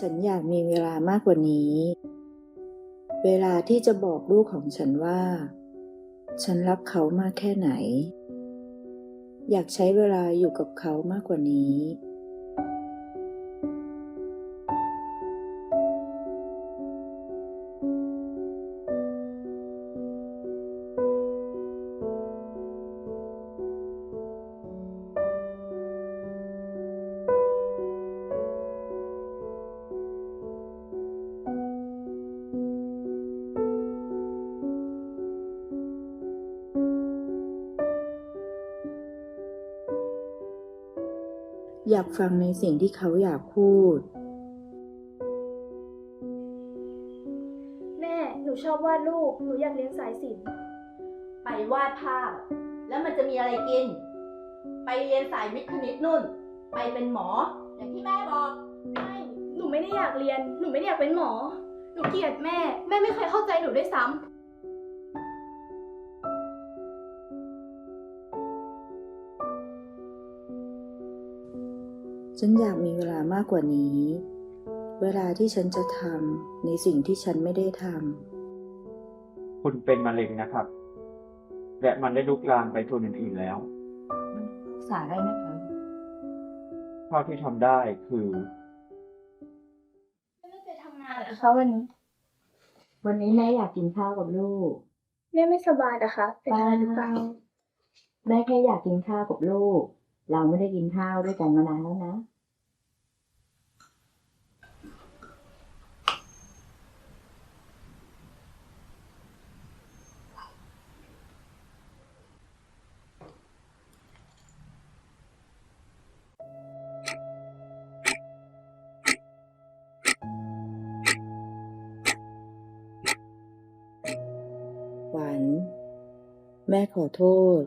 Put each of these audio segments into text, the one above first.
ฉันอยากมีเวลามากกว่านี้ เวลาที่จะบอกลูกของฉันว่า ฉันรักเขามากแค่ไหน อยากใช้เวลาอยู่กับเขามากกว่านี้ อยากฟังในสิ่งที่เขาอยากพูด แม่ หนูชอบวาดรูป หนูอยากเรียนสายศิลป์ ไปวาดภาพ แล้วมันจะมีอะไรกิน ไปเรียนสายวิทย์คณิตนุ่น ไปเป็นหมอ อย่างที่แม่บอก ไม่ หนูไม่ได้อยากเรียน หนูไม่ได้อยากเป็นหมอ หนูเกลียดแม่ แม่ไม่เคยเข้าใจหนูด้วยซ้ำ ฉันอยากมีเวลามากกว่านี้ เวลาที่ฉันจะทำในสิ่งที่ฉันไม่ได้ทคุณเป็นมะเร็งนะครับ และมันได้ลุกลามไปส่วนอื่นๆแล้ว รักษาได้นะคะ เท่าที่ทำได้คือ ไม่ไปทำงานเหรอคะวันนี้วันนี้แม่อยากกินข้าวกับลูก แม่ไม่สบายนะคะ เป็นอะไรหรือเปล่า แม่แค่อยากกินข้าวกับลูก เราไม่ได้กินข้าวด้วยกันมานานแล้วนะหวานแม่ขอโทษ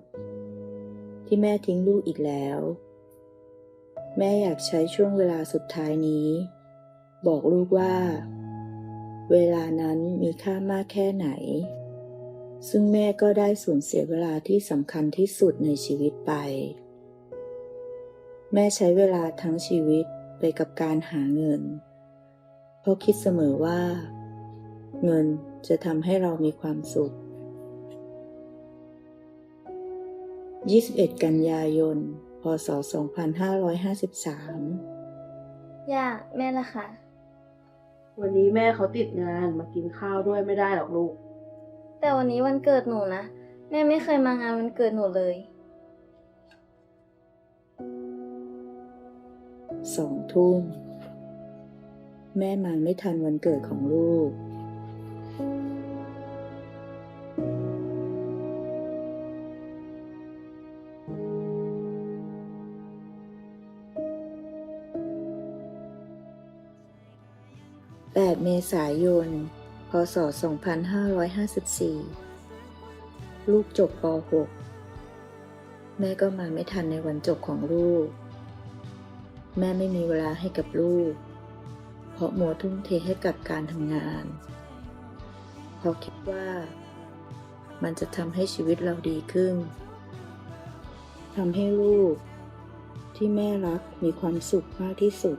ที่แม่ทิ้งลูกอีกแล้ว แม่อยากใช้ช่วงเวลาสุดท้ายนี้ บอกลูกว่า เวลานั้นมีค่ามากแค่ไหน ซึ่งแม่ก็ได้สูญเสียเวลาที่สำคัญที่สุดในชีวิตไป แม่ใช้เวลาทั้งชีวิตไปกับการหาเงิน เพราะคิดเสมอว่า เงินจะทำให้เรามีความสุข 21 กันยายน พศ 2553 ย่า แม่ละค่ะ วันนี้แม่เขาติดงานมากินข้าวด้วยไม่ได้หรอกลูก แต่วันนี้วันเกิดหนูนะ แม่ไม่เคยมางานวันเกิดหนูเลยสองทุ่มแม่มาไม่ทันวันเกิดของลูก 8 เมษายน พศ 2554 ลูกจบป .6 แม่ก็มาไม่ทันในวันจบของลูก แม่ไม่มีเวลาให้กับลูก เพราะมัวทุ่มเทให้กับการทำงานพราะคิดว่ามันจะทำให้ชีวิตเราดีขึ้น ทำให้ลูกที่แม่รักมีความสุขมากที่สุด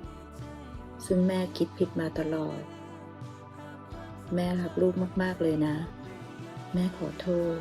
ซึ่งแม่คิดผิดมาตลอด แม่รักลูกมาก ๆ เลยนะ แม่ขอโทษ